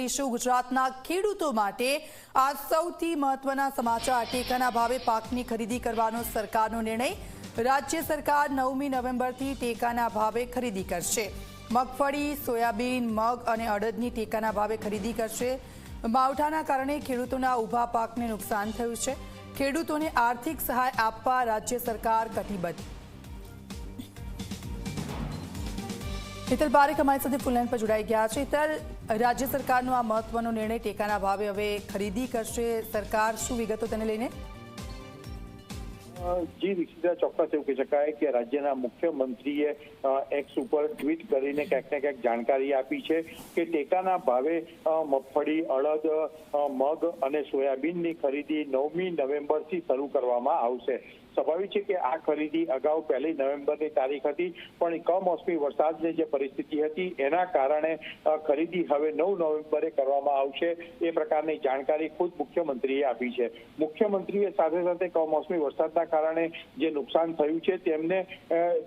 કરીશું ગુજરાતના ખેડૂતો માટે આ સૌથી મહત્વના સમાચાર. ટેકાના ભાવે પાકની ખરીદી કરવાનો સરકારનો નિર્ણય. રાજ્ય સરકાર નવમી નવેમ્બરથી ટેકાના ભાવે ખરીદી કરશે. મગફળી, સોયાબીન, મગ અને અડદની ટેકાના ભાવે ખરીદી કરશે. માવઠાના કારણે ખેડૂતોના ઊભા પાકને નુકસાન થયું છે. ખેડૂતોને આર્થિક સહાય આપવા રાજ્ય સરકાર કટિબદ્ધ. હિતલ પારેખ અમારી સાથે ફૂલલાઈન પર જોડાઈ ગયા છે. હિતલ, રાજ્ય સરકારનો આ મહત્વનો નિર્ણય ટેકાના ભાવે હવે ખરીદી કરશે સરકાર. શું વિગતો તેને લઈને? જી દીક્ષિતા ચોક્કસ એવું કહી શકાય કે રાજ્યના મુખ્યમંત્રીએ એક્સ ઉપર ટ્વીટ કરીને ક્યાંક ને ક્યાંક જાણકારી આપી છે કે ટેકાના ભાવે મગફળી, અડદ મગ અને સોયાબીનની ખરીદી નવમી નવેમ્બરથી શરૂ કરવામાં આવશે. સ્વાભાવિક છે કે આ ખરીદી અગાઉ પહેલી નવેમ્બરની તારીખ હતી, પણ કમોસમી વરસાદની જે પરિસ્થિતિ હતી, એના કારણે ખરીદી હવે નવ નવેમ્બરે કરવામાં આવશે એ પ્રકારની જાણકારી ખુદ મુખ્યમંત્રીએ આપી છે. મુખ્યમંત્રીએ સાથે સાથે કમોસમી વરસાદના કારણે જે નુકસાન થયું છે, તેમને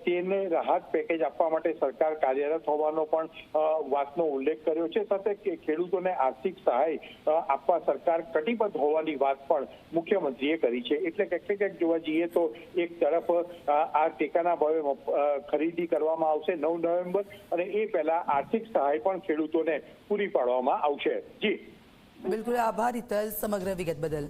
તેને રાહત પેકેજ આપવા માટે સરકાર કાર્યરત હોવાનો પણ વાતનો ઉલ્લેખ કર્યો છે. સાથે ખેડૂતોને આર્થિક સહાય આપવા સરકાર કટિબદ્ધ હોવાની વાત પણ મુખ્યમંત્રીએ કરી છે. એટલે ક્યાંક ને ક્યાંક જોવા જઈએ તો એક તરફ આ ટેકાના ભાવે ખરીદી કરવામાં આવશે નવ નવેમ્બર અને એ પહેલા આર્થિક સહાય પણ ખેડૂતોને પૂરી પાડવામાં આવશે. જી. બિલકુલ આભાર સમગ્ર વિગત બદલ.